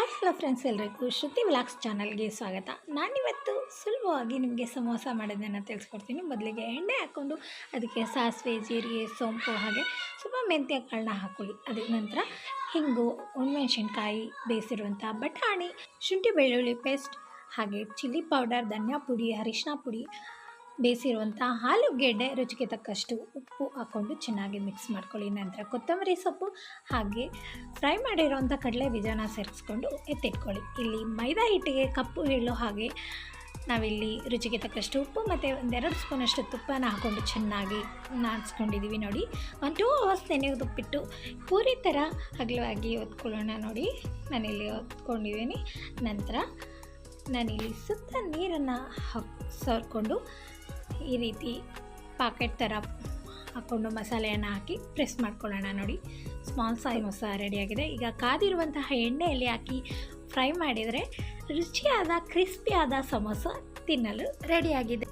Hi hello friends ಎಲ್ರಿಗೂ ಶ್ರುತಿ vlogs ಚಾನಲ್ಗೆ ಸ್ವಾಗತ. ನಾನಿವತ್ತು ಸುಲಭವಾಗಿ ನಿಮಗೆ ಸಮೋಸ ಮಾಡೋದನ್ನು ತಿಳಿಸ್ಕೊಡ್ತೀನಿ. ಮೊದಲಿಗೆ ಎಣ್ಣೆ ಹಾಕ್ಕೊಂಡು ಅದಕ್ಕೆ ಸಾಸಿವೆ, ಜೀರಿಗೆ, ಸೋಂಪು ಹಾಗೆ ಸ್ವಲ್ಪ ಮೆಂತ್ಯ ಕಾಳನ್ನ ಹಾಕ್ಕೊಳ್ಳಿ ಅದರ ನಂತರ ಹಿಂಗು ಒಣಮೆಣ್ಸಿನ್ಕಾಯಿ ಬೇಯಿಸಿರುವಂಥ ಬಟಾಣಿ, ಶುಂಠಿ ಬೆಳ್ಳುಳ್ಳಿ ಪೇಸ್ಟ್ ಹಾಗೆ ಚಿಲ್ಲಿ ಪೌಡರ್, ಧನಿಯಾ ಪುಡಿ ಅರಿಶಿನ ಪುಡಿ ಬೇಯಿಸಿರುವಂಥ ಆಲೂಗೆಡ್ಡೆ ರುಚಿಗೆ ತಕ್ಕಷ್ಟು ಉಪ್ಪು ಹಾಕ್ಕೊಂಡು ಚೆನ್ನಾಗಿ ಮಿಕ್ಸ್ ಮಾಡ್ಕೊಳ್ಳಿ. ನಂತರ ಕೊತ್ತಂಬರಿ ಸೊಪ್ಪು ಹಾಗೆ ಫ್ರೈ ಮಾಡಿರುವಂಥ ಕಡಲೆ ಬೀಜನ ಸೇರಿಸ್ಕೊಂಡು ಎತ್ತಿಟ್ಕೊಳ್ಳಿ. ಇಲ್ಲಿ ಮೈದಾ ಹಿಟ್ಟಿಗೆ ಕಪ್ಪು ಎಳ್ಳು ಹಾಗೆ ನಾವಿಲ್ಲಿ ರುಚಿಗೆ ತಕ್ಕಷ್ಟು ಉಪ್ಪು ಮತ್ತು ಒಂದೆರಡು ಸ್ಪೂನಷ್ಟು ತುಪ್ಪನ ಹಾಕ್ಕೊಂಡು ಚೆನ್ನಾಗಿ ನಾನ್ಸ್ಕೊಂಡಿದ್ದೀವಿ ನೋಡಿ. ಒಂದು ಟೂ ಅವರ್ಸ್ ನೆನೆಯೋದಕ್ಬಿಟ್ಟು ಪೂರಿ ಥರ ಅಗಲವಾಗಿ ಹೊತ್ಕೊಳ್ಳೋಣ ನೋಡಿ. ನಾನಿಲ್ಲಿ ಹೊತ್ಕೊಂಡಿದ್ದೀನಿ. ನಂತರ ನಾನಿಲ್ಲಿ ಸುತ್ತ ನೀರನ್ನು ಹಾಕ್ ಸೋರ್ಕೊಂಡು ಈ ರೀತಿ ಪಾಕೆಟ್ ಥರ ಹಾಕ್ಕೊಂಡು ಮಸಾಲೆಯನ್ನು ಹಾಕಿ ಪ್ರೆಸ್ ಮಾಡ್ಕೊಳ್ಳೋಣ ನೋಡಿ. ಸ್ಮಾಲ್ ಸಾಯಿ ಮಸಾಲ ರೆಡಿಯಾಗಿದೆ. ಈಗ ಕಾದಿರುವಂತಹ ಎಣ್ಣೆಯಲ್ಲಿ ಹಾಕಿ ಫ್ರೈ ಮಾಡಿದರೆ ರುಚಿಯಾದ, ಕ್ರಿಸ್ಪಿಯಾದ ಸಮೋಸ ತಿನ್ನಲು ರೆಡಿಯಾಗಿದೆ.